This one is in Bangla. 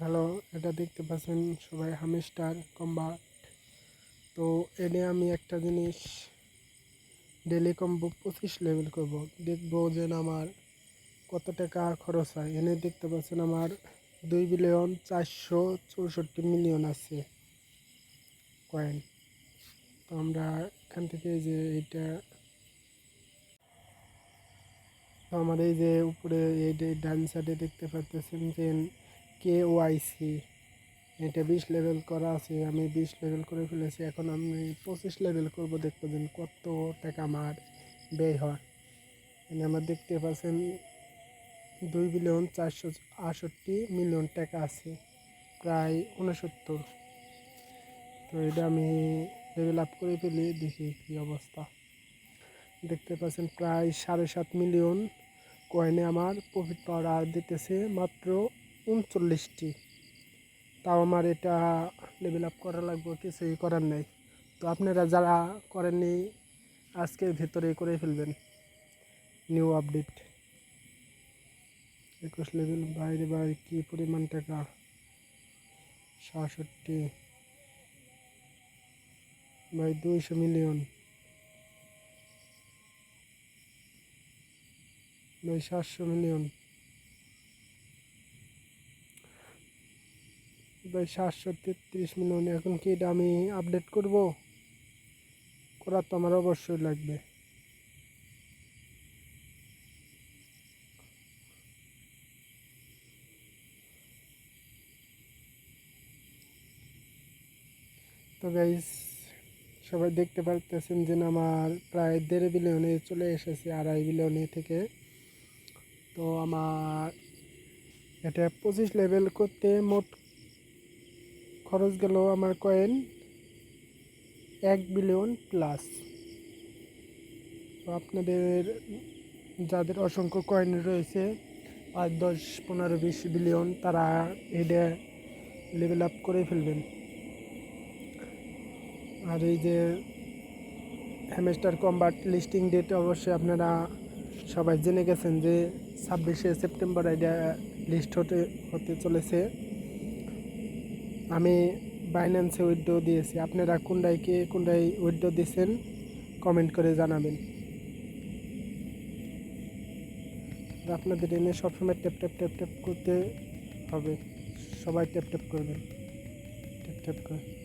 হ্যালো, এটা দেখতে পাচ্ছেন সবাই, হামিস্টার কম্বাট। তো এনে আমি একটা জিনিস ডেলি কম্বো পঁচিশ লেভেল করব। দেখব যে আমার কত টাকা খরচ হয়। এনে দেখতে পাচ্ছেন আমার দুই বিলিয়ন চারশো চৌষট্টি মিলিয়ন আছে কয়েন। তো আমরা এখান থেকে যে এইটা, তো আমার এই যে উপরে এই ডান সাইডে দেখতে পাচ্ছেন যে কে ওয়াইসি এটা বিশ লেভেল করা আছে, আমি বিশ লেভেল করে ফেলেছি, এখন আমি পঁচিশ লেভেল করব দেখব দিন কত টাকা আমার ব্যয় হয়। মানে আমার দেখতে পাচ্ছেন, দুই বিলিয়ন চারশো আটষট্টি মিলিয়ন টাকা আছে, প্রায় উনসত্তর তো এটা আমি লেভেল আপ করে ফেলি, দেখি কী অবস্থা। দেখতে পাচ্ছেন, প্রায় সাড়ে সাত মিলিয়ন কয়েনে আমার প্রফিট পাওয়ার আর দিতেছে মাত্র উনচল্লিশটি। তাও আমার এটা লেভেল আপ করা লাগবে, কিছুই করার নেই। তো আপনারা যারা করেননি আজকের ভেতরেই করে ফেলবেন। নিউ আপডেট একুশ লেভেল বাইরে বাইরে কী পরিমাণ টাকা? সাতষট্টি। বাই দুইশো মিলিয়ন বাই সাতশো মিলিয়ন বাই সাতশো তেত্রিশ মিলিয়ন। এখন কি এটা আমি আপডেট করব? করার তো আমার অবশ্যই লাগবে। তো গাইস সবাই দেখতে পারতেছেন যে আমার প্রায় দেড় বিলিয়নে চলে এসেছে, আড়াই বিলিয়নে থেকে। তো আমার এটা পঁচিশ লেভেল করতে মোট খরচ গেল আমার কয়েন এক বিলিয়ন প্লাস তো আপনাদের, যাদের অসংখ্য কয়েন রয়েছে, পাঁচ, দশ, পনেরো, বিশ বিলিয়ন তারা এটা লেভেল আপ করে ফেলবেন। আর এই যে হ্যামেস্টার কম্বাট লিস্টিং ডেট অবশ্যই আপনারা সবাই জেনে গেছেন যে ছাব্বিশে সেপ্টেম্বর এটা লিস্ট হতে হতে চলেছে। আমি বাইন্যান্সে উইথড্র দিয়েছি। আপনারা কোনটায় কে কোনটায় উইথড্র দিয়েছেন কমেন্ট করে জানাবেন। আপনাদের এনে সবসময় ট্যাপ ট্যাপ ট্যাপ ট্যাপ করতে হবে। সবাই ট্যাপ ট্যাপ করবেন ট্যাপ ট্যাপ করে।